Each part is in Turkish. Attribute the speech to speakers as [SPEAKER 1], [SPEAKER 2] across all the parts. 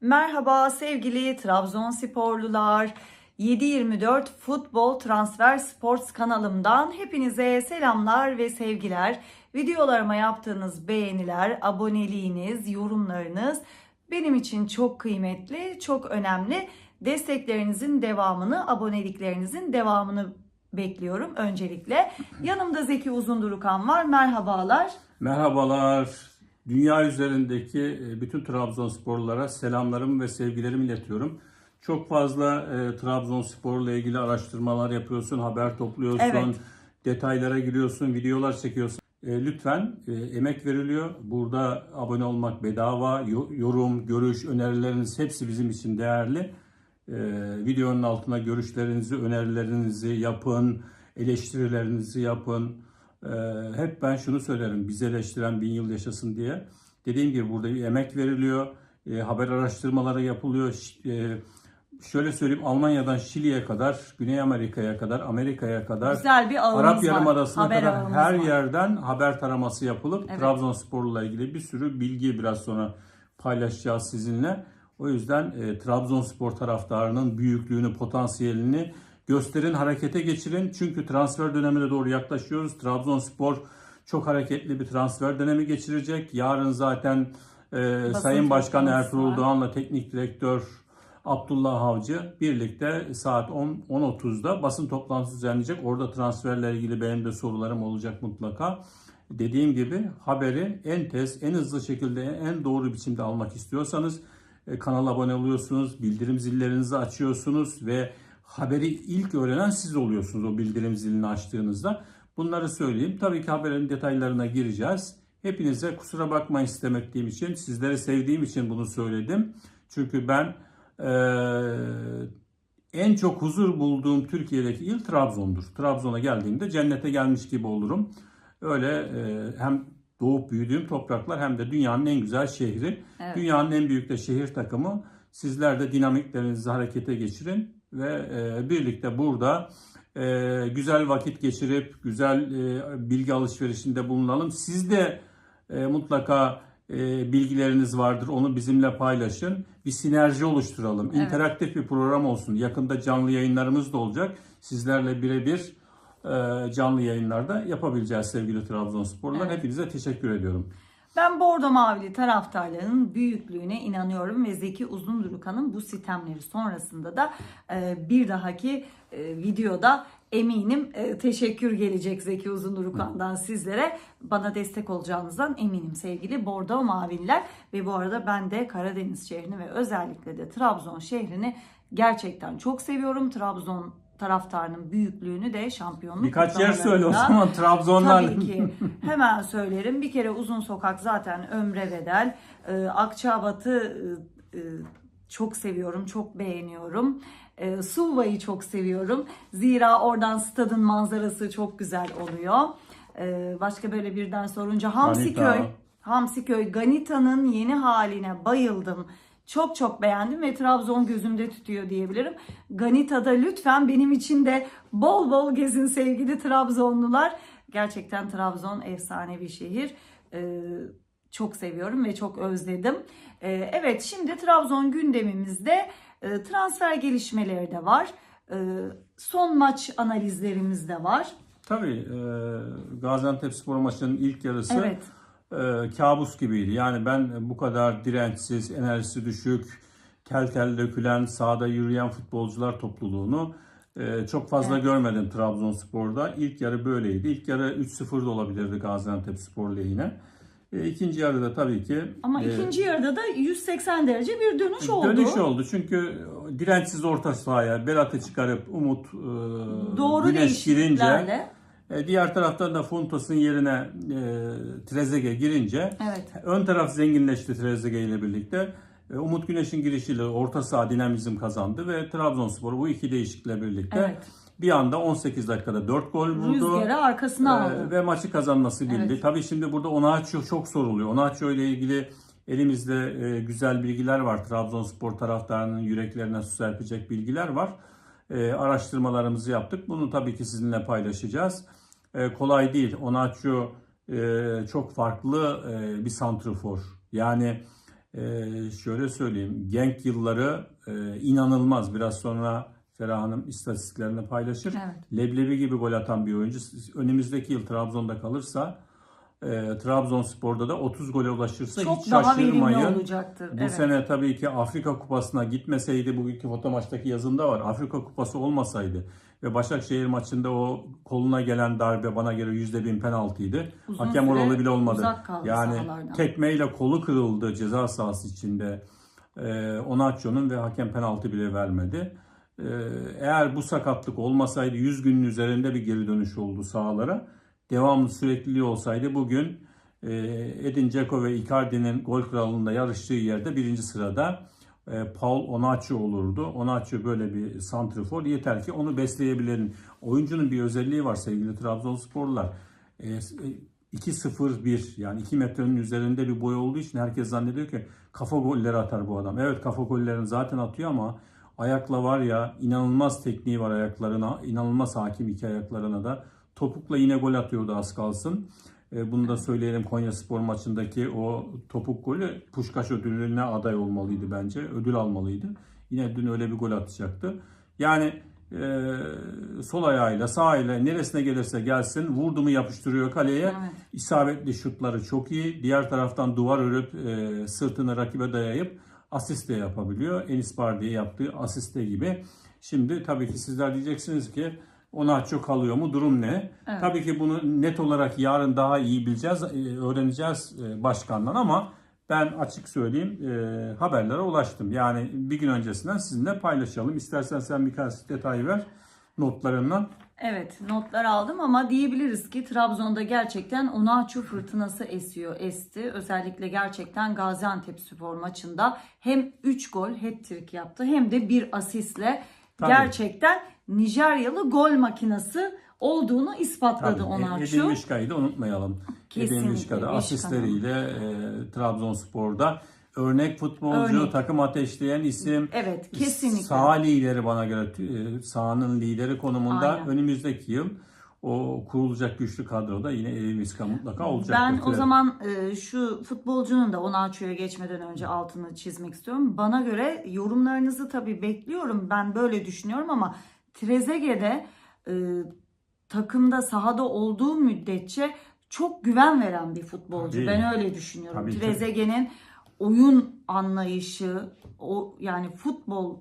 [SPEAKER 1] Merhaba sevgili Trabzonsporlular. 724 Futbol Transfer Sports kanalımdan hepinize selamlar ve sevgiler. Videolarıma yaptığınız beğeniler, aboneliğiniz, yorumlarınız benim için çok kıymetli, çok önemli. Desteklerinizin devamını, aboneliklerinizin devamını bekliyorum öncelikle. Yanımda Zeki Uzundurukan var. Merhabalar.
[SPEAKER 2] Merhabalar. Dünya üzerindeki e, bütün Trabzonsporlulara selamlarımı ve sevgilerimi iletiyorum. Çok fazla e, Trabzonspor'la ilgili araştırmalar yapıyorsun, haber topluyorsun,
[SPEAKER 1] Evet.
[SPEAKER 2] detaylara giriyorsun, videolar çekiyorsun. E, lütfen e, emek veriliyor. Burada abone olmak bedava. Yo- yorum, görüş, önerileriniz hepsi bizim için değerli. E, videonun altına görüşlerinizi, önerilerinizi yapın, eleştirilerinizi yapın. Ee, hep ben şunu söylerim, bizi eleştiren bin yıl yaşasın diye. Dediğim gibi burada bir emek veriliyor, e, haber araştırmaları yapılıyor. E, şöyle söyleyeyim, Almanya'dan Şili'ye kadar, Güney Amerika'ya kadar, Amerika'ya kadar,
[SPEAKER 1] Güzel bir
[SPEAKER 2] Arap. Yarımadası'na
[SPEAKER 1] Haber
[SPEAKER 2] kadar her
[SPEAKER 1] var.
[SPEAKER 2] yerden haber taraması yapılıp
[SPEAKER 1] Evet.
[SPEAKER 2] Trabzonspor'la ilgili bir sürü bilgi biraz sonra paylaşacağız sizinle. O yüzden e, Trabzonspor taraftarının büyüklüğünü, potansiyelini gösterin, harekete geçirin. Çünkü transfer dönemine doğru yaklaşıyoruz. Trabzonspor çok hareketli bir transfer dönemi geçirecek. Yarın zaten e, Sayın Başkan Ertuğrul
[SPEAKER 1] var.
[SPEAKER 2] Doğan'la teknik direktör Abdullah Avcı birlikte saat 10 10.30'da basın toplantısı düzenleyecek. Orada transferle ilgili benim de sorularım olacak mutlaka. Dediğim gibi haberi en tez, en hızlı şekilde, en doğru biçimde almak istiyorsanız e, kanala abone oluyorsunuz, bildirim zillerinizi açıyorsunuz ve haberi ilk öğrenen siz oluyorsunuz o bildirim zilini açtığınızda. Bunları söyleyeyim. Tabii ki haberin detaylarına gireceğiz. Hepinize kusura bakmayın istemediğim için, sizleri sevdiğim için bunu söyledim. Çünkü ben eee, en çok huzur bulduğum Türkiye'deki il Trabzon'dur. Trabzon'a geldiğimde cennete gelmiş gibi olurum. Öyle e, hem doğup büyüdüğüm topraklar hem de dünyanın en güzel şehri.
[SPEAKER 1] Evet.
[SPEAKER 2] Dünyanın en büyük de şehir takımı. Sizler de dinamiklerinizi harekete geçirin ve e, birlikte burada e, güzel vakit geçirip güzel e, bilgi alışverişinde bulunalım. Siz de e, mutlaka e, bilgileriniz vardır. Onu bizimle paylaşın. Bir sinerji oluşturalım.
[SPEAKER 1] Evet.
[SPEAKER 2] İnteraktif bir program olsun. Yakında canlı yayınlarımız da olacak. Sizlerle birebir e, canlı yayınlarda yapabileceğiz sevgili Trabzonsporlular.
[SPEAKER 1] Evet.
[SPEAKER 2] Hepinize teşekkür ediyorum.
[SPEAKER 1] Ben Bordo Mavili taraftarlarının büyüklüğüne inanıyorum ve Zeki Uzundurukan'ın bu sitemleri sonrasında da e, bir dahaki e, videoda eminim e, teşekkür gelecek Zeki Uzundurukan'dan sizlere. Bana destek olacağınızdan eminim sevgili Bordo Mavililer. Ve bu arada ben de Karadeniz şehrini ve özellikle de Trabzon şehrini gerçekten çok seviyorum. Trabzon taraftarının büyüklüğünü de şampiyonluk
[SPEAKER 2] Birkaç yer söyle o zaman Trabzonlar.
[SPEAKER 1] Tabii ki. Hemen söylerim. Bir kere Uzun Sokak zaten ömre bedel. Ee, Akçabat'ı e, e, çok seviyorum, çok beğeniyorum. Ee, Suva'yı çok seviyorum. Zira oradan stadın manzarası çok güzel oluyor. Ee, başka böyle birden sorunca Hamsiköy.
[SPEAKER 2] Ganita.
[SPEAKER 1] Hamsiköy Ganita'nın yeni haline bayıldım. Çok çok beğendim ve Trabzon gözümde tutuyor diyebilirim. Ganita'da lütfen benim için de bol bol gezin sevgili Trabzonlular. Gerçekten Trabzon efsane bir şehir. Ee, çok seviyorum ve çok özledim. Ee, evet şimdi Trabzon gündemimizde e, transfer gelişmeleri de var. Ee, son maç analizlerimiz de var.
[SPEAKER 2] Tabii e, Gaziantep spor maçının ilk yarısı
[SPEAKER 1] Evet.
[SPEAKER 2] E, kabus gibiydi. Yani ben bu kadar dirençsiz, enerjisi düşük, kel kel dökülen, sahada yürüyen futbolcular topluluğunu e, çok fazla
[SPEAKER 1] Evet.
[SPEAKER 2] görmedim Trabzonspor'da. İlk yarı böyleydi. İlk yarı 3-0 da olabilirdi Gaziantep spor lehine. E, ikinci yarıda tabii ki
[SPEAKER 1] Ama
[SPEAKER 2] e,
[SPEAKER 1] ikinci yarıda da 180 derece bir dönüş oldu.
[SPEAKER 2] Dönüş oldu çünkü dirençsiz orta sahaya Berat'ı çıkarıp Umut e,
[SPEAKER 1] Doğru
[SPEAKER 2] Güneş girince. E, diğer taraftan da Funtos'un yerine e, Trezeguet girince
[SPEAKER 1] Evet.
[SPEAKER 2] ön taraf zenginleşti Trezeguet ile birlikte. E, Umut Güneş'in girişiyle orta saha dinamizm kazandı ve Trabzonspor bu iki değişiklikle birlikte
[SPEAKER 1] Evet.
[SPEAKER 2] bir anda 18 dakikada 4 gol buldu.
[SPEAKER 1] Rüzgarı arkasına aldı.
[SPEAKER 2] Ee, ve maçı kazanması bildi.
[SPEAKER 1] Evet.
[SPEAKER 2] Tabii şimdi burada Onaçio çok soruluyor. Onaçio ile ilgili elimizde e, güzel bilgiler var. Trabzonspor taraftarının yüreklerine su serpecek bilgiler var. E, araştırmalarımızı yaptık. Bunu tabii ki sizinle paylaşacağız. E, kolay değil. Onaçio e, çok farklı e, bir santrfor. Yani şöyle söyleyeyim. Genk yılları inanılmaz. Biraz sonra Ferah Hanım istatistiklerini paylaşır.
[SPEAKER 1] Evet.
[SPEAKER 2] Leblebi gibi gol atan bir oyuncu. Önümüzdeki yıl Trabzon'da kalırsa e, Trabzonspor'da da 30 gole ulaşırsa
[SPEAKER 1] Çok
[SPEAKER 2] hiç
[SPEAKER 1] daha verimli
[SPEAKER 2] şaşırmayın.
[SPEAKER 1] olacaktır.
[SPEAKER 2] Bu
[SPEAKER 1] evet.
[SPEAKER 2] sene tabii ki Afrika Kupası'na gitmeseydi bugünkü foto maçtaki yazında var. Afrika Kupası olmasaydı ve Başakşehir maçında o koluna gelen darbe bana göre %1000 penaltıydı.
[SPEAKER 1] Uzun
[SPEAKER 2] Hakem oralı bile olmadı. Yani
[SPEAKER 1] sahalardan.
[SPEAKER 2] tekmeyle kolu kırıldı ceza sahası içinde. Ee, Onaço'nun ve hakem penaltı bile vermedi. Ee, eğer bu sakatlık olmasaydı 100 günün üzerinde bir geri dönüş oldu sahalara. Devamlı sürekliliği olsaydı bugün e, Edin Dzeko ve Icardi'nin gol kralında yarıştığı yerde birinci sırada e, Paul Onaço olurdu. Onaço böyle bir santrifor. Yeter ki onu besleyebilelim. Oyuncunun bir özelliği var sevgili Trabzonsporlular. E, e, 2-0-1 yani 2 metrenin üzerinde bir boy olduğu için herkes zannediyor ki kafa golleri atar bu adam. Evet kafa gollerini zaten atıyor ama ayakla var ya inanılmaz tekniği var ayaklarına. inanılmaz hakim iki ayaklarına da. Topukla yine gol atıyordu az kalsın. E, bunu da söyleyelim Konya Spor maçındaki o topuk golü Puşkaş ödülüne aday olmalıydı bence. Ödül almalıydı. Yine dün öyle bir gol atacaktı. Yani e, sol ayağıyla sağ ile neresine gelirse gelsin vurdu mu yapıştırıyor kaleye.
[SPEAKER 1] Evet.
[SPEAKER 2] İsabetli şutları çok iyi. Diğer taraftan duvar örüp e, sırtını rakibe dayayıp asist de yapabiliyor. Enis Bardi'ye yaptığı asiste gibi. Şimdi tabii ki sizler diyeceksiniz ki ona çok kalıyor mu? Durum ne?
[SPEAKER 1] Evet.
[SPEAKER 2] Tabii ki bunu net olarak yarın daha iyi bileceğiz, e, öğreneceğiz e, başkandan ama ben açık söyleyeyim e, haberlere ulaştım. Yani bir gün öncesinden sizinle paylaşalım. İstersen sen birkaç detay ver notlarından.
[SPEAKER 1] Evet notlar aldım ama diyebiliriz ki Trabzon'da gerçekten Onaçu fırtınası esiyor, esti. Özellikle gerçekten Gaziantep spor maçında hem 3 gol hat-trick yaptı hem de bir asistle
[SPEAKER 2] Tabii.
[SPEAKER 1] gerçekten Nijeryalı gol makinesi olduğunu ispatladı
[SPEAKER 2] Tabii,
[SPEAKER 1] Onaçu.
[SPEAKER 2] Edin Mişka'yı da unutmayalım.
[SPEAKER 1] Kesinlikle,
[SPEAKER 2] Edin Mişka'da asistleriyle e, Trabzonspor'da örnek futbolcu,
[SPEAKER 1] Örnek.
[SPEAKER 2] takım ateşleyen isim.
[SPEAKER 1] Evet kesinlikle.
[SPEAKER 2] Sağ lideri bana göre e, sahanın lideri konumunda
[SPEAKER 1] Aynen.
[SPEAKER 2] önümüzdeki yıl o kurulacak güçlü kadroda yine Edin Mişka mutlaka olacak.
[SPEAKER 1] Ben o zaman e, şu futbolcunun da Onaçu'ya geçmeden önce altını çizmek istiyorum. Bana göre yorumlarınızı tabii bekliyorum. Ben böyle düşünüyorum ama Trezeguet'de e, takımda sahada olduğu müddetçe çok güven veren bir futbolcu.
[SPEAKER 2] Tabii.
[SPEAKER 1] Ben öyle düşünüyorum.
[SPEAKER 2] Tabii ki.
[SPEAKER 1] Trezeguet'in oyun anlayışı, o yani futbol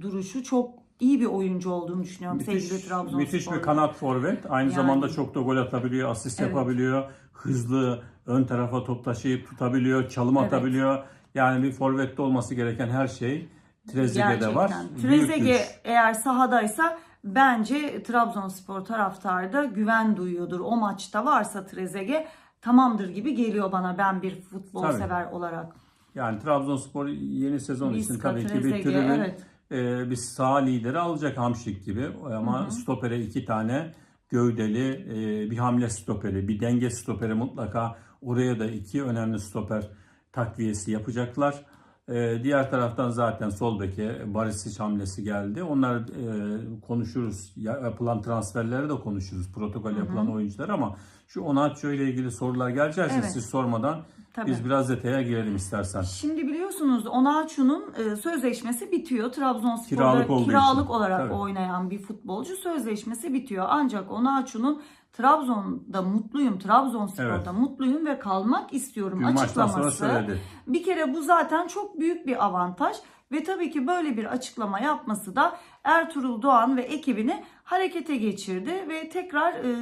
[SPEAKER 1] duruşu çok iyi bir oyuncu olduğunu düşünüyorum sevgili Trabzonspor.
[SPEAKER 2] müthiş bir kanat forvet. Aynı
[SPEAKER 1] Yani.
[SPEAKER 2] zamanda çok da gol atabiliyor, asist
[SPEAKER 1] Evet.
[SPEAKER 2] yapabiliyor. Hızlı, ön tarafa top taşıyıp tutabiliyor, çalım
[SPEAKER 1] Evet.
[SPEAKER 2] atabiliyor. Yani bir forvette olması gereken her şey Trezeguet'de var.
[SPEAKER 1] Trezeguet eğer sahadaysa bence Trabzonspor taraftarı da güven duyuyordur. O maçta varsa Trezeguet tamamdır gibi geliyor bana ben bir futbol
[SPEAKER 2] Tabii.
[SPEAKER 1] sever olarak.
[SPEAKER 2] Yani Trabzonspor yeni sezon için tabii ki bir tribün
[SPEAKER 1] evet.
[SPEAKER 2] e, bir sağ lideri alacak Hamşik gibi ama stopere iki tane gövdeli e, bir hamle stoperi, bir denge stoperi mutlaka oraya da iki önemli stoper takviyesi yapacaklar. E, diğer taraftan zaten sol beke Barisic hamlesi geldi. Onlar e, konuşuruz. Ya- Yapılan transferleri de konuşuruz. Protokol yapılan oyuncular ama şu Onaço ile ilgili sorular gelecekse
[SPEAKER 1] Evet.
[SPEAKER 2] siz sormadan
[SPEAKER 1] Tabii.
[SPEAKER 2] biz biraz detaya girelim istersen.
[SPEAKER 1] Şimdi biliyorsunuz Onaçu'nun e, sözleşmesi bitiyor. Trabzonspor'da
[SPEAKER 2] Kiralık
[SPEAKER 1] kiralık
[SPEAKER 2] için.
[SPEAKER 1] olarak
[SPEAKER 2] Tabii.
[SPEAKER 1] oynayan bir futbolcu sözleşmesi bitiyor. Ancak Onaçu'nun Trabzon'da mutluyum, Trabzonspor'da
[SPEAKER 2] Evet.
[SPEAKER 1] mutluyum ve kalmak istiyorum
[SPEAKER 2] sonra
[SPEAKER 1] açıklaması. Bir kere bu zaten çok büyük bir avantaj ve tabii ki böyle bir açıklama yapması da Ertuğrul Doğan ve ekibini harekete geçirdi ve tekrar e,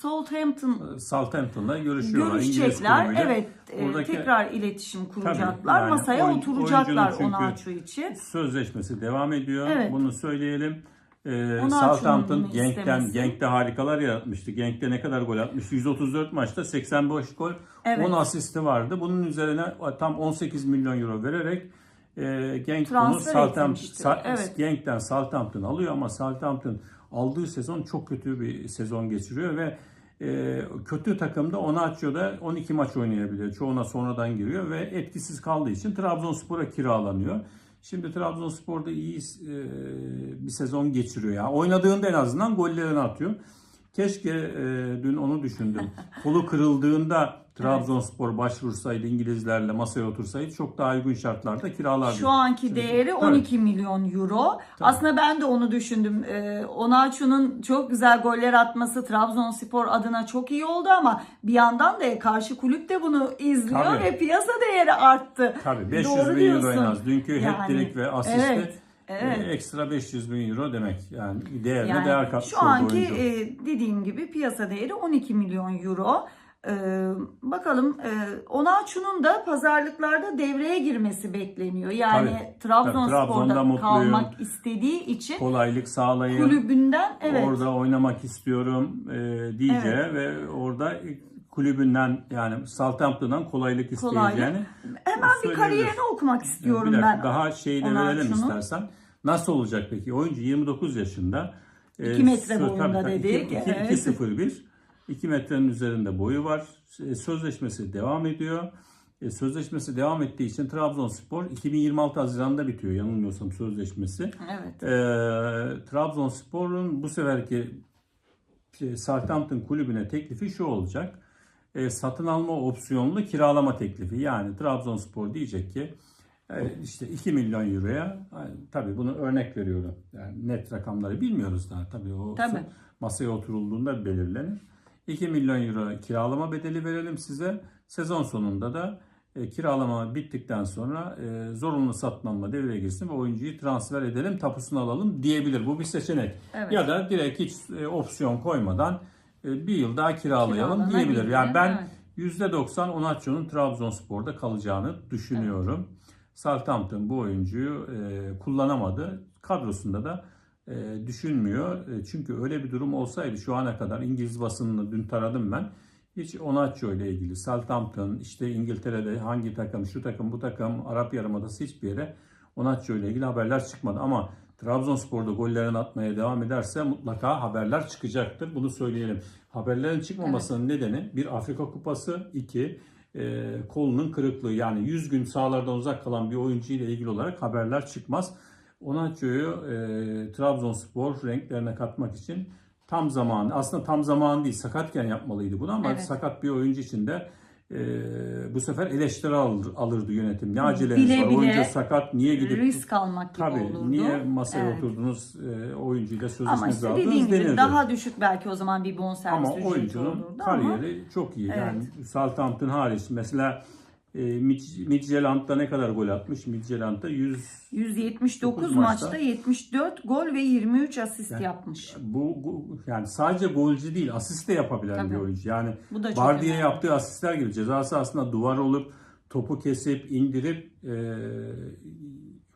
[SPEAKER 1] Southampton
[SPEAKER 2] Southampton'la görüşüyorlar.
[SPEAKER 1] Görüşecekler. Evet, e,
[SPEAKER 2] Buradaki
[SPEAKER 1] tekrar iletişim kuracaklar.
[SPEAKER 2] yani
[SPEAKER 1] Masaya
[SPEAKER 2] oyun-
[SPEAKER 1] oturacaklar Onaçu için.
[SPEAKER 2] Sözleşmesi devam ediyor.
[SPEAKER 1] Evet.
[SPEAKER 2] Bunu söyleyelim. Ee,
[SPEAKER 1] Onaçu'nun
[SPEAKER 2] Southampton Genk'ten. Genk'te harikalar yaratmıştı. Genk'te ne kadar gol atmıştı? 134 maçta 85 gol,
[SPEAKER 1] Evet.
[SPEAKER 2] 10 asisti vardı. Bunun üzerine tam 18 milyon euro vererek e, Genk bunu Southampton,
[SPEAKER 1] Evet.
[SPEAKER 2] Genk'ten Southampton alıyor ama Southampton aldığı sezon çok kötü bir sezon geçiriyor ve e, kötü takımda Onaçio'da 12 maç oynayabiliyor. Çoğuna sonradan giriyor ve etkisiz kaldığı için Trabzonspor'a kiralanıyor. Şimdi Trabzonspor'da iyi e, bir sezon geçiriyor. ya. Oynadığında en azından gollerini atıyor. Keşke e, dün onu düşündüm. Kolu kırıldığında Trabzonspor başvursaydı İngilizlerle masaya otursaydı çok daha uygun şartlarda kiralardı.
[SPEAKER 1] Şu anki değeri
[SPEAKER 2] Tabii.
[SPEAKER 1] 12 milyon euro. Aslında ben de onu düşündüm. Ee, Onaçu'nun çok güzel goller atması Trabzonspor adına çok iyi oldu ama bir yandan da karşı kulüp de bunu izliyor
[SPEAKER 2] Tabii.
[SPEAKER 1] ve piyasa değeri arttı.
[SPEAKER 2] Tabii 500
[SPEAKER 1] Doğru
[SPEAKER 2] bin euro en
[SPEAKER 1] diyorsun.
[SPEAKER 2] az. Dünkü
[SPEAKER 1] Yani,
[SPEAKER 2] hat-trick ve asisti
[SPEAKER 1] evet, evet.
[SPEAKER 2] e, ekstra 500 bin euro demek. Yani değerine
[SPEAKER 1] Yani
[SPEAKER 2] değer katmış
[SPEAKER 1] şu anki e, dediğim gibi piyasa değeri 12 milyon euro. Ee, bakalım e, Onaçu'nun da pazarlıklarda devreye girmesi bekleniyor. Yani
[SPEAKER 2] Tabii.
[SPEAKER 1] Trabzonspor'da
[SPEAKER 2] mutluyum.
[SPEAKER 1] kalmak istediği için
[SPEAKER 2] Kolaylık sağlayın.
[SPEAKER 1] kulübünden evet
[SPEAKER 2] Orada oynamak istiyorum e, diyeceği ve orada kulübünden yani Southampton'dan kolaylık
[SPEAKER 1] Kolaylık.
[SPEAKER 2] isteyeceğini
[SPEAKER 1] hemen bir kariyerini okumak istiyorum
[SPEAKER 2] bir dakika,
[SPEAKER 1] ben.
[SPEAKER 2] Daha şeyi de verelim istersen. Nasıl olacak peki? Oyuncu 29 yaşında. E,
[SPEAKER 1] İki metre
[SPEAKER 2] sö-
[SPEAKER 1] boyunda
[SPEAKER 2] tabii, tabii,
[SPEAKER 1] dedik,
[SPEAKER 2] iki- iki-
[SPEAKER 1] evet.
[SPEAKER 2] 2.01 2 metrenin üzerinde boyu var. E, Sözleşmesi devam ediyor. E, Sözleşmesi devam ettiği için Trabzonspor 2026 Haziran'da bitiyor yanılmıyorsam sözleşmesi.
[SPEAKER 1] Evet.
[SPEAKER 2] E, Trabzonspor'un bu seferki e, Southampton kulübüne teklifi şu olacak. E, satın alma opsiyonlu kiralama teklifi. Yani Trabzonspor diyecek ki e, işte 2 milyon euroya e, tabii bunu örnek veriyorum. Yani net rakamları bilmiyoruz daha tabii o
[SPEAKER 1] Tabii.
[SPEAKER 2] masaya oturulduğunda belirlenir. 2 milyon euro kiralama bedeli verelim size. Sezon sonunda da e, kiralama bittikten sonra e, zorunlu satın alma devreye girsin ve oyuncuyu transfer edelim, tapusunu alalım diyebilir. Bu bir seçenek.
[SPEAKER 1] Evet.
[SPEAKER 2] Ya da direkt hiç e, opsiyon koymadan e, bir yıl daha kiralayalım diyebilir. Yani ben
[SPEAKER 1] evet.
[SPEAKER 2] %90 Onaço'nun Trabzonspor'da kalacağını düşünüyorum. Southampton bu oyuncuyu e, kullanamadı. Kadrosunda da düşünmüyor. E, çünkü öyle bir durum olsaydı şu ana kadar İngiliz basınını dün taradım ben. Hiç Onaço ile ilgili Southampton, işte İngiltere'de hangi takım, şu takım, bu takım, Arap Yarımadası hiçbir yere Onaço ile ilgili haberler çıkmadı. Ama Trabzonspor'da gollerini atmaya devam ederse mutlaka haberler çıkacaktır. Bunu söyleyelim. Haberlerin çıkmamasının nedeni bir Afrika Kupası, iki e, kolunun kırıklığı. Yani 100 gün sahalardan uzak kalan bir oyuncu ile ilgili olarak haberler çıkmaz. Onaço'yu e, Trabzonspor renklerine katmak için tam zamanı, aslında tam zamanı değil, sakatken yapmalıydı bunu ama
[SPEAKER 1] Evet.
[SPEAKER 2] sakat bir oyuncu için de e, bu sefer eleştiri alır, alırdı yönetim. Ne aceleniz
[SPEAKER 1] Bile
[SPEAKER 2] var?
[SPEAKER 1] bile
[SPEAKER 2] Oyuncu sakat, niye gidip
[SPEAKER 1] risk almak gibi
[SPEAKER 2] Tabii
[SPEAKER 1] olurdu.
[SPEAKER 2] niye masaya
[SPEAKER 1] Evet.
[SPEAKER 2] oturdunuz e, oyuncuyla
[SPEAKER 1] Ama
[SPEAKER 2] sözleşmenizi
[SPEAKER 1] işte
[SPEAKER 2] aldınız
[SPEAKER 1] gibi
[SPEAKER 2] denirdi.
[SPEAKER 1] daha düşük belki o zaman bir bonservis
[SPEAKER 2] Ama
[SPEAKER 1] ücreti
[SPEAKER 2] oyuncunun
[SPEAKER 1] olurdu ama
[SPEAKER 2] kariyeri çok iyi. Yani Southampton hariç mesela e, Mid- Midtjylland'da ne kadar gol atmış? Midtjylland'da 100
[SPEAKER 1] 179
[SPEAKER 2] Dokuz
[SPEAKER 1] maçta,
[SPEAKER 2] maçta
[SPEAKER 1] 74 gol ve 23 asist yapmış.
[SPEAKER 2] bu, bu- yani sadece golcü değil asist de yapabilen
[SPEAKER 1] Tabii.
[SPEAKER 2] bir oyuncu. Yani Bardi'ye yaptığı asistler gibi ceza sahasında duvar olup topu kesip indirip e,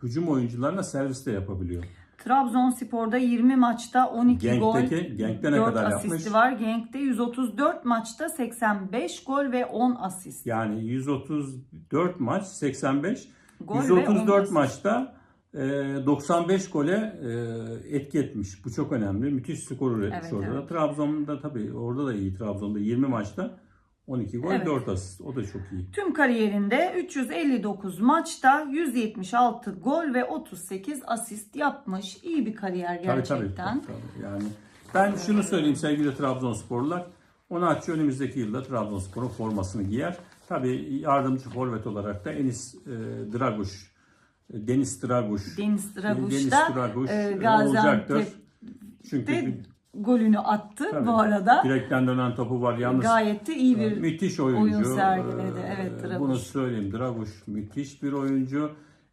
[SPEAKER 2] hücum oyuncularına servis de yapabiliyor.
[SPEAKER 1] Trabzonspor'da 20 maçta 12 gol,
[SPEAKER 2] Genk'teki- Genk'te ne
[SPEAKER 1] 4
[SPEAKER 2] kadar
[SPEAKER 1] asisti
[SPEAKER 2] yapmış?
[SPEAKER 1] var. Genk'te 134 maçta 85 gol ve 10 asist.
[SPEAKER 2] Yani 134 maç 85
[SPEAKER 1] Gol ve
[SPEAKER 2] 134
[SPEAKER 1] on
[SPEAKER 2] maçta e, 95 gole e, etki etmiş. Bu çok önemli. Müthiş skor üretmiş
[SPEAKER 1] Evet,
[SPEAKER 2] orada. da.
[SPEAKER 1] evet.
[SPEAKER 2] Trabzon'da tabii orada da iyi. Trabzon'da 20 maçta 12 gol
[SPEAKER 1] Evet.
[SPEAKER 2] 4 asist. O da çok iyi.
[SPEAKER 1] Tüm kariyerinde 359 maçta 176 gol ve 38 asist yapmış. İyi bir kariyer
[SPEAKER 2] Tabii,
[SPEAKER 1] gerçekten.
[SPEAKER 2] tabii, tabii. Yani ben şunu söyleyeyim sevgili Trabzonsporlular. Onaçı önümüzdeki yılda Trabzonspor'un formasını giyer. Tabii yardımcı forvet olarak da Enis e, Draguş, Deniz Draguş,
[SPEAKER 1] Deniz Draguş
[SPEAKER 2] Deniz
[SPEAKER 1] da
[SPEAKER 2] Draguş,
[SPEAKER 1] e,
[SPEAKER 2] e, olacaktır. Çünkü
[SPEAKER 1] golünü attı
[SPEAKER 2] Tabii.
[SPEAKER 1] bu arada.
[SPEAKER 2] direkten dönen topu var. Yalnız
[SPEAKER 1] Gayet de iyi bir
[SPEAKER 2] müthiş oyuncu.
[SPEAKER 1] oyun sergiledi.
[SPEAKER 2] Ee,
[SPEAKER 1] Evet, Draguş.
[SPEAKER 2] Bunu söyleyeyim. Draguş müthiş bir oyuncu.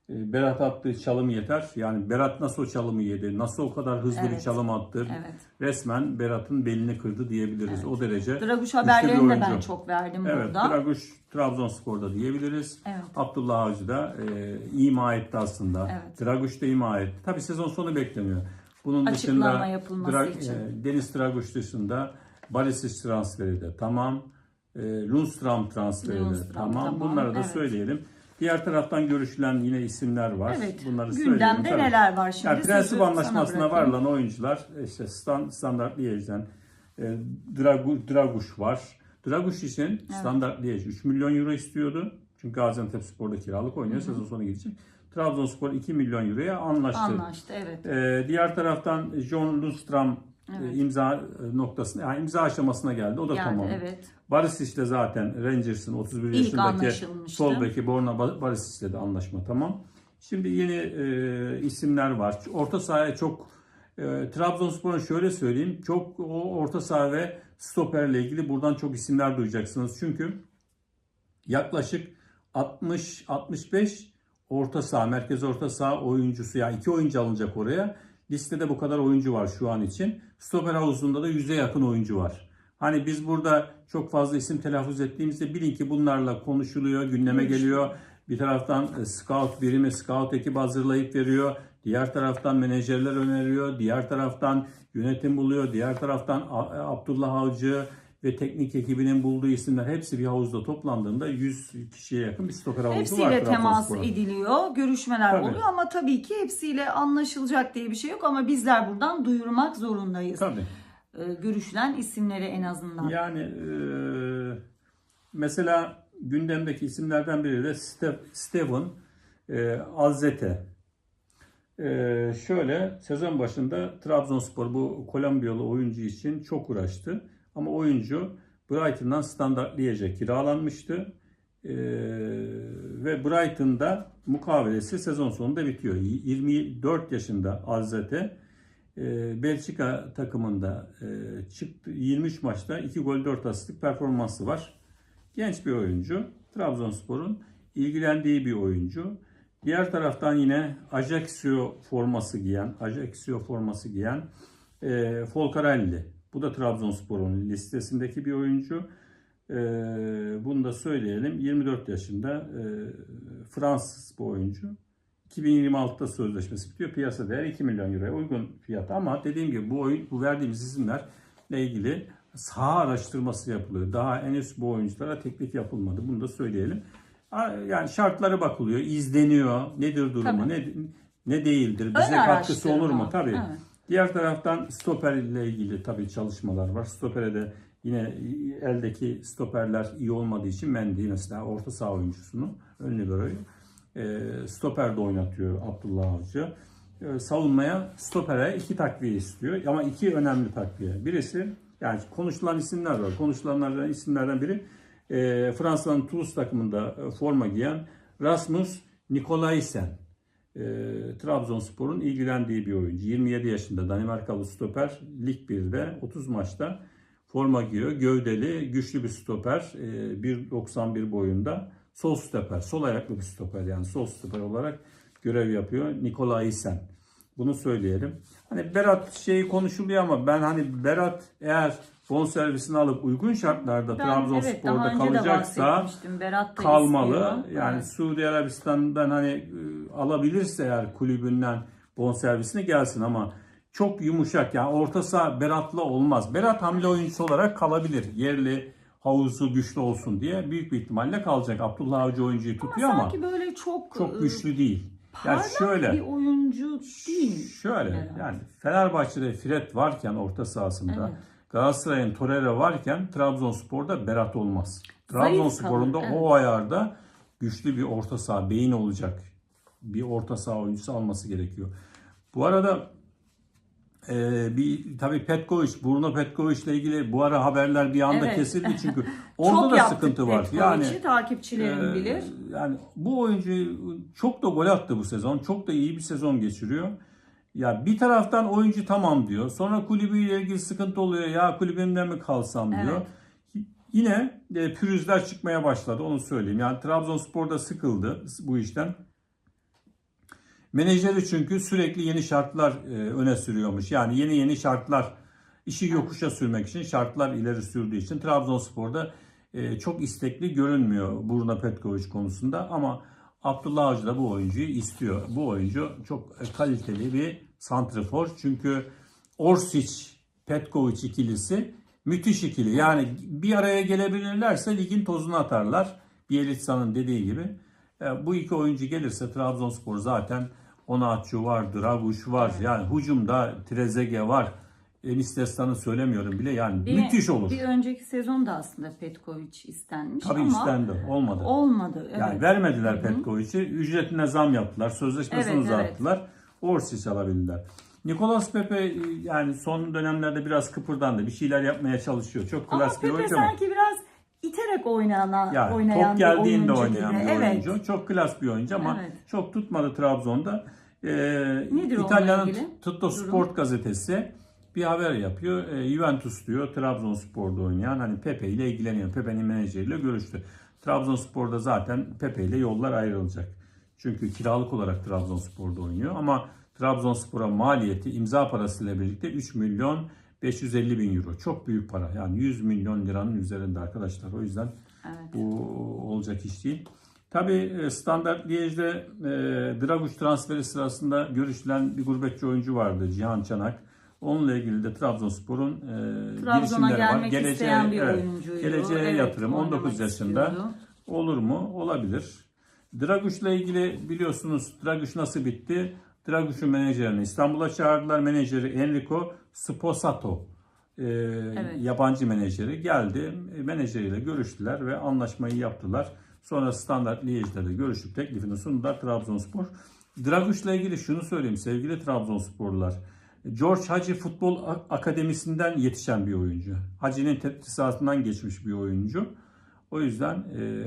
[SPEAKER 2] Ee, Berat attığı çalım yeter. Yani Berat nasıl o çalımı yedi? Nasıl o kadar hızlı bir
[SPEAKER 1] Evet.
[SPEAKER 2] çalım attı?
[SPEAKER 1] Evet.
[SPEAKER 2] Resmen Berat'ın belini kırdı diyebiliriz. O derece.
[SPEAKER 1] Draguş
[SPEAKER 2] bir
[SPEAKER 1] haberlerini de ben çok verdim
[SPEAKER 2] Evet,
[SPEAKER 1] burada.
[SPEAKER 2] Draguş Trabzonspor'da diyebiliriz.
[SPEAKER 1] Evet.
[SPEAKER 2] Abdullah Avcı da e, ima etti aslında.
[SPEAKER 1] Evet.
[SPEAKER 2] Draguş da ima etti. Tabii sezon sonu bekleniyor. Bunun
[SPEAKER 1] Açıklama
[SPEAKER 2] dışında
[SPEAKER 1] yapılması için.
[SPEAKER 2] e, Deniz Draguş dışında Balisic transferi de tamam. E, Lundstram transferi de
[SPEAKER 1] Lundstram,
[SPEAKER 2] tamam.
[SPEAKER 1] tamam,
[SPEAKER 2] Bunları da
[SPEAKER 1] evet.
[SPEAKER 2] söyleyelim. Diğer taraftan görüşülen yine isimler var.
[SPEAKER 1] Evet.
[SPEAKER 2] Bunları söyleyelim.
[SPEAKER 1] Gündemde
[SPEAKER 2] Tabii.
[SPEAKER 1] neler var şimdi?
[SPEAKER 2] Yani prensip anlaşmasına varılan oyuncular işte stand, standart Liège'den e, Dragu, Draguş var. Draguş için standart Liège 3 milyon euro istiyordu. Çünkü Gaziantep Spor'da kiralık oynuyor. Sezon sonu gidecek. Trabzonspor 2 milyon euroya anlaştı.
[SPEAKER 1] Anlaştı evet.
[SPEAKER 2] E, diğer taraftan John Lundstram
[SPEAKER 1] Evet.
[SPEAKER 2] e, imza e, noktasına, yani imza aşamasına geldi. O da
[SPEAKER 1] Geldi,
[SPEAKER 2] tamam.
[SPEAKER 1] evet.
[SPEAKER 2] Barisic de zaten Rangers'ın 31
[SPEAKER 1] İlk
[SPEAKER 2] yaşındaki sol beki Borna Barisic'le de anlaşma tamam. Şimdi yeni e, isimler var. Orta sahaya çok e, Trabzonspor'un şöyle söyleyeyim. Çok o orta saha ve stoperle ilgili buradan çok isimler duyacaksınız. Çünkü yaklaşık 60 65 orta saha, merkez orta saha oyuncusu yani iki oyuncu alınacak oraya. Listede bu kadar oyuncu var şu an için. Stoper havuzunda da 100'e yakın oyuncu var. Hani biz burada çok fazla isim telaffuz ettiğimizde bilin ki bunlarla konuşuluyor, gündeme geliyor. Bir taraftan e, scout birimi, scout ekibi hazırlayıp veriyor. Diğer taraftan menajerler öneriyor. Diğer taraftan yönetim buluyor. Diğer taraftan A- Abdullah Avcı ve teknik ekibinin bulduğu isimler hepsi bir havuzda toplandığında 100 kişiye yakın bir stoper havuzu var.
[SPEAKER 1] Hepsiyle temas ediliyor, görüşmeler
[SPEAKER 2] Tabii.
[SPEAKER 1] oluyor ama tabii ki hepsiyle anlaşılacak diye bir şey yok ama bizler buradan duyurmak zorundayız.
[SPEAKER 2] Tabii.
[SPEAKER 1] Ee, görüşülen isimleri en azından.
[SPEAKER 2] Yani e, mesela gündemdeki isimlerden biri de Ste- Steven e, Alzete. E, şöyle sezon başında Trabzonspor bu Kolombiyalı oyuncu için çok uğraştı. Ama oyuncu Brighton'dan Standard Liège'e kiralanmıştı. E, ve Brighton'da mukavelesi sezon sonunda bitiyor. 24 yaşında Alzete. E, Belçika takımında e, çıktı 23 maçta 2 gol 4 asistlik performansı var. Genç bir oyuncu. Trabzonspor'un ilgilendiği bir oyuncu. Diğer taraftan yine Ajaccio forması giyen, Ajaccio forması giyen e, Folcarelli. Bu da Trabzonspor'un listesindeki bir oyuncu. E, bunu da söyleyelim. 24 yaşında e, Fransız bir oyuncu. 2026'da sözleşmesi bitiyor. Piyasa değeri 2 milyon euroya uygun fiyat ama dediğim gibi bu oyun bu verdiğimiz isimlerle ilgili saha araştırması yapılıyor. Daha henüz bu oyunculara teklif yapılmadı. Bunu da söyleyelim. Yani şartları bakılıyor, izleniyor. Nedir durumu,
[SPEAKER 1] Tabii.
[SPEAKER 2] ne ne değildir,
[SPEAKER 1] Ön
[SPEAKER 2] bize katkısı olur mu? Tabii.
[SPEAKER 1] Evet.
[SPEAKER 2] Diğer taraftan stoper ile ilgili tabii çalışmalar var. Stopere de yine eldeki stoperler iyi olmadığı için Mendy mesela orta saha oyuncusunu, ön liberoyu e, stoperde oynatıyor Abdullah Avcı. E, savunmaya stopere iki takviye istiyor ama iki önemli takviye. Birisi yani konuşulan isimler var. Konuşulanlardan isimlerden biri e, Fransa'nın Toulouse takımında forma giyen Rasmus Nikolaisen. E, Trabzonspor'un ilgilendiği bir oyuncu. 27 yaşında Danimarkalı stoper. Lig 1'de 30 maçta forma giyiyor. Gövdeli, güçlü bir stoper. E, 1.91 boyunda. Sol stoper, sol ayaklı bir stoper yani sol stoper olarak görev yapıyor. Nikola Isen. Bunu söyleyelim. Hani Berat şeyi konuşuluyor ama ben hani Berat eğer bonservisini alıp uygun şartlarda
[SPEAKER 1] Ben evet
[SPEAKER 2] Trabzonspor'da
[SPEAKER 1] de
[SPEAKER 2] kalacaksa kalmalı.
[SPEAKER 1] istiyor.
[SPEAKER 2] Yani
[SPEAKER 1] Evet.
[SPEAKER 2] Suudi Arabistan'dan hani e, alabilirse eğer kulübünden bonservisini gelsin ama çok yumuşak yani orta saha Berat'la olmaz. Berat hamle oyuncusu olarak kalabilir. Yerli havuzu güçlü olsun diye büyük bir ihtimalle kalacak. Abdullah Avcı oyuncuyu tutuyor ama,
[SPEAKER 1] Sanki böyle çok
[SPEAKER 2] çok
[SPEAKER 1] e,
[SPEAKER 2] güçlü değil. Yani şöyle
[SPEAKER 1] bir oyuncu değil.
[SPEAKER 2] Şöyle
[SPEAKER 1] Berat.
[SPEAKER 2] yani Fenerbahçe'de Fred varken orta sahasında
[SPEAKER 1] Evet.
[SPEAKER 2] Galatasaray'ın Torreira varken Trabzonspor'da Berat olmaz. Trabzonspor'un da
[SPEAKER 1] kalır,
[SPEAKER 2] o ayarda güçlü bir orta saha, beyin olacak bir orta saha oyuncusu alması gerekiyor. Bu arada e, bir tabii Petkovic, Bruno Petkovic ile ilgili bu ara haberler bir anda
[SPEAKER 1] Evet.
[SPEAKER 2] kesildi çünkü orada da sıkıntı var. Yani
[SPEAKER 1] takipçilerim
[SPEAKER 2] ee,
[SPEAKER 1] bilir.
[SPEAKER 2] Yani bu oyuncu çok da gol attı bu sezon. Çok da iyi bir sezon geçiriyor. Ya bir taraftan oyuncu tamam diyor. Sonra kulübüyle ilgili sıkıntı oluyor. Ya kulübümden mi kalsam diyor. Yine e, pürüzler çıkmaya başladı onu söyleyeyim. Yani Trabzonspor'da sıkıldı bu işten. Menajeri çünkü sürekli yeni şartlar e, öne sürüyormuş. Yani yeni yeni şartlar işi yokuşa sürmek için şartlar ileri sürdüğü için Trabzonspor'da e, çok istekli görünmüyor Bruno Petkovic konusunda ama Abdullah Avcı da bu oyuncuyu istiyor. Bu oyuncu çok e, kaliteli bir santrafor. Çünkü Orsic Petkovic ikilisi müthiş ikili. Yani bir araya gelebilirlerse ligin tozunu atarlar. Bielitsa'nın dediği gibi. E, bu iki oyuncu gelirse Trabzonspor zaten Onaçu var, Draguş var. Yani hücumda Trezeguet var. Enis Destan'ı söylemiyorum bile. Yani
[SPEAKER 1] Bir-
[SPEAKER 2] müthiş olur.
[SPEAKER 1] Bir önceki sezonda aslında Petkovic istenmiş
[SPEAKER 2] Tabii
[SPEAKER 1] ama
[SPEAKER 2] istendi. Olmadı.
[SPEAKER 1] olmadı. Evet.
[SPEAKER 2] Yani vermediler Petkovic'i. Ücretine zam yaptılar. Sözleşmesini
[SPEAKER 1] Evet,
[SPEAKER 2] uzattılar. Orsic alabildiler. Nicolas Pepe e, yani son dönemlerde biraz kıpırdandı. Bir şeyler yapmaya çalışıyor. Çok klas bir
[SPEAKER 1] Pepe
[SPEAKER 2] oyuncu ama.
[SPEAKER 1] sanki biraz iterek oynayan,
[SPEAKER 2] Yani
[SPEAKER 1] oynayan
[SPEAKER 2] top
[SPEAKER 1] bir
[SPEAKER 2] geldiğinde
[SPEAKER 1] oyuncu
[SPEAKER 2] oynayan
[SPEAKER 1] gibi.
[SPEAKER 2] bir
[SPEAKER 1] evet.
[SPEAKER 2] oyuncu. Çok klas bir oyuncu ama
[SPEAKER 1] Evet.
[SPEAKER 2] çok tutmadı Trabzon'da. Ee,
[SPEAKER 1] Nedir
[SPEAKER 2] İtalya'nın Tutto? Sport gazetesi bir haber yapıyor. Ee, Juventus diyor Trabzonspor'da oynayan hani Pepe ile ilgileniyor. Pepe'nin menajeriyle görüştü. Trabzonspor'da zaten Pepe ile yollar ayrılacak. Çünkü kiralık olarak Trabzonspor'da oynuyor ama Trabzonspor'a maliyeti imza parasıyla birlikte 3 milyon 550 bin euro. Çok büyük para. Yani 100 milyon liranın üzerinde arkadaşlar. O yüzden
[SPEAKER 1] Evet.
[SPEAKER 2] bu olacak iş değil. Tabii e, Standart Liège'de e, Draguş transferi sırasında görüşülen bir gurbetçi oyuncu vardı Cihan Çanak. Onunla ilgili de Trabzonspor'un e,
[SPEAKER 1] Trabzon'a
[SPEAKER 2] girişimleri var.
[SPEAKER 1] gelmek isteyen bir oyuncuydu.
[SPEAKER 2] Geleceğe
[SPEAKER 1] Evet,
[SPEAKER 2] yatırım 19
[SPEAKER 1] oynamak
[SPEAKER 2] yaşında.
[SPEAKER 1] istiyordu.
[SPEAKER 2] Olur mu? Olabilir. Draguş'la ilgili biliyorsunuz Draguş nasıl bitti? Draguş'un menajerini İstanbul'a çağırdılar. Menajeri Enrico Sposato. e, Yabancı menajeri geldi. Menajeriyle görüştüler ve anlaşmayı yaptılar. Sonra Standart Liège'de de görüşüp teklifini sundular Trabzonspor. Draguş'la ilgili şunu söyleyeyim sevgili Trabzonsporlular. George Hacı Futbol Akademisi'nden yetişen bir oyuncu. Hacı'nın tetrisatından geçmiş bir oyuncu. O yüzden e,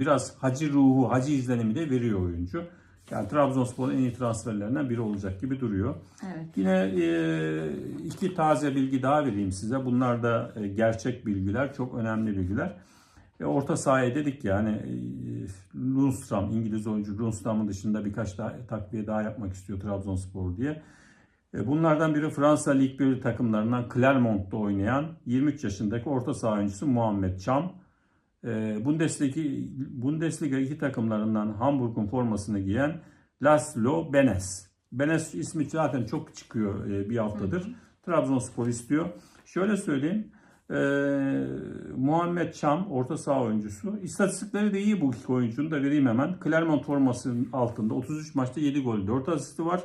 [SPEAKER 2] biraz hacı ruhu, hacı izlenimi de veriyor oyuncu. Yani Trabzonspor'un en iyi transferlerinden biri olacak gibi duruyor.
[SPEAKER 1] Evet.
[SPEAKER 2] Yine e, iki taze bilgi daha vereyim size. Bunlar da e, gerçek bilgiler, çok önemli bilgiler. E, orta sahaya dedik yani e, Lundstram, İngiliz oyuncu Lundstram'ın dışında birkaç daha takviye daha yapmak istiyor Trabzonspor diye. E, Bunlardan biri Fransa Lig 1 takımlarından Clermont'ta oynayan 23 yaşındaki orta saha oyuncusu Muhammed Çam. E, Bundesliga, Bundesliga iki takımlarından Hamburg'un formasını giyen Laszlo Benes. Benes ismi zaten çok çıkıyor e, bir haftadır. Trabzonspor istiyor. Şöyle söyleyeyim. e, Muhammed Çam orta saha oyuncusu. İstatistikleri de iyi bu iki oyuncunun da vereyim hemen. Clermont formasının altında 33 maçta 7 gol 4 asisti var.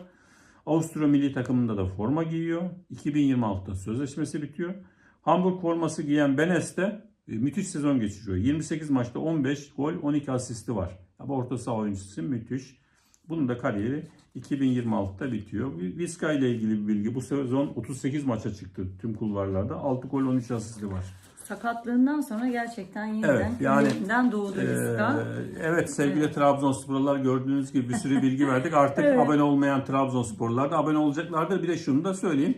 [SPEAKER 2] Avusturya milli takımında da forma giyiyor. 2026'da sözleşmesi bitiyor. Hamburg forması giyen Benes de müthiş sezon geçiriyor. 28 maçta 15 gol 12 asisti var. Ama orta saha oyuncusu müthiş. Bunun da kariyeri 2026'da bitiyor. Vizca ile ilgili bir bilgi. Bu sezon 38 maça çıktı tüm kulvarlarda. 6 gol 13 asisti var.
[SPEAKER 1] Sakatlığından sonra gerçekten yeniden
[SPEAKER 2] Evet, yani,
[SPEAKER 1] yeniden doğdu
[SPEAKER 2] Ee,
[SPEAKER 1] Vizca.
[SPEAKER 2] evet sevgili Trabzonsporlular gördüğünüz gibi bir sürü bilgi verdik. Artık
[SPEAKER 1] Evet.
[SPEAKER 2] abone olmayan Trabzonsporlular da abone olacaklardır. Bir de şunu da söyleyeyim.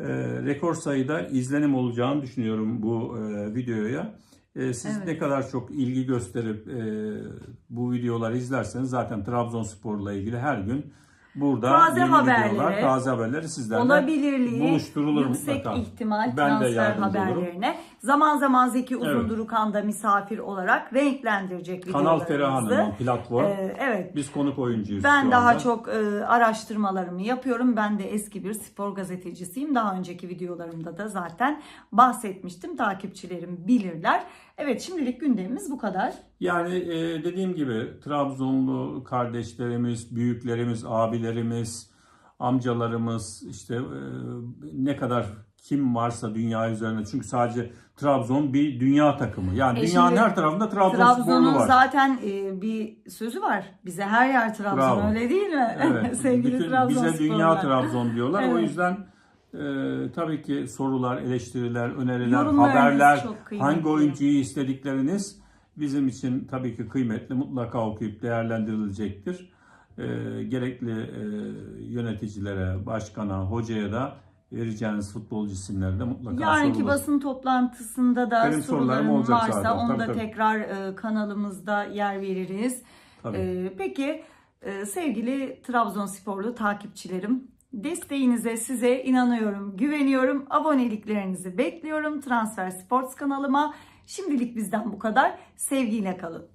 [SPEAKER 2] Ee, rekor sayıda izlenim olacağını düşünüyorum bu e, videoya. Ee, siz
[SPEAKER 1] Evet.
[SPEAKER 2] ne kadar çok ilgi gösterip e, bu videoları izlerseniz zaten Trabzonspor'la ilgili her gün burada
[SPEAKER 1] Taze
[SPEAKER 2] yeni
[SPEAKER 1] haberleri,
[SPEAKER 2] videolar, taze haberleri sizlerle
[SPEAKER 1] Olabilirliği,
[SPEAKER 2] buluşturulur
[SPEAKER 1] yüksek
[SPEAKER 2] mutlaka.
[SPEAKER 1] ihtimal
[SPEAKER 2] Ben
[SPEAKER 1] transfer
[SPEAKER 2] yardımcı olurum.
[SPEAKER 1] Zaman zaman Zeki
[SPEAKER 2] Evet.
[SPEAKER 1] Uzundurukan da misafir olarak renklendirecek
[SPEAKER 2] Kanal
[SPEAKER 1] videolarımızı.
[SPEAKER 2] Feraha'nın platform.
[SPEAKER 1] Ee, evet.
[SPEAKER 2] Biz konuk oyuncuyuz
[SPEAKER 1] Ben daha
[SPEAKER 2] anda.
[SPEAKER 1] çok e, araştırmalarımı yapıyorum. Ben de eski bir spor gazetecisiyim. Daha önceki videolarımda da zaten bahsetmiştim. Takipçilerim bilirler. Evet şimdilik gündemimiz bu kadar.
[SPEAKER 2] Yani e, dediğim gibi Trabzonlu kardeşlerimiz, büyüklerimiz, abilerimiz, amcalarımız işte e, ne kadar kim varsa dünya üzerinde çünkü sadece Trabzon bir dünya takımı. Yani
[SPEAKER 1] E
[SPEAKER 2] dünyanın her tarafında Trabzonsporlu
[SPEAKER 1] Trabzon'un
[SPEAKER 2] var.
[SPEAKER 1] zaten e, bir sözü var. Bize her yer Trabzon
[SPEAKER 2] Bravo.
[SPEAKER 1] öyle değil mi?
[SPEAKER 2] Evet,
[SPEAKER 1] Sevgili
[SPEAKER 2] bütün
[SPEAKER 1] Trabzonsporlular.
[SPEAKER 2] bize dünya Trabzon diyorlar. O
[SPEAKER 1] Evet.
[SPEAKER 2] yüzden e, tabii ki sorular, eleştiriler, öneriler, haberler, hangi oyuncuyu istedikleriniz bizim için tabii ki kıymetli. Mutlaka okuyup değerlendirilecektir. E, gerekli e, yöneticilere, başkana, hocaya da vereceğiniz futbolcu isimleri de mutlaka
[SPEAKER 1] Yarınki
[SPEAKER 2] sorulur.
[SPEAKER 1] basın toplantısında da
[SPEAKER 2] Benim sorularım olacak
[SPEAKER 1] varsa
[SPEAKER 2] zaten.
[SPEAKER 1] onu
[SPEAKER 2] Tabii,
[SPEAKER 1] da
[SPEAKER 2] tabii.
[SPEAKER 1] tekrar e, kanalımızda yer veririz.
[SPEAKER 2] Tabii.
[SPEAKER 1] E, peki e, sevgili Trabzonsporlu takipçilerim desteğinize size inanıyorum, güveniyorum. Aboneliklerinizi bekliyorum Transfer Sports kanalıma. Şimdilik bizden bu kadar. Sevgiyle kalın.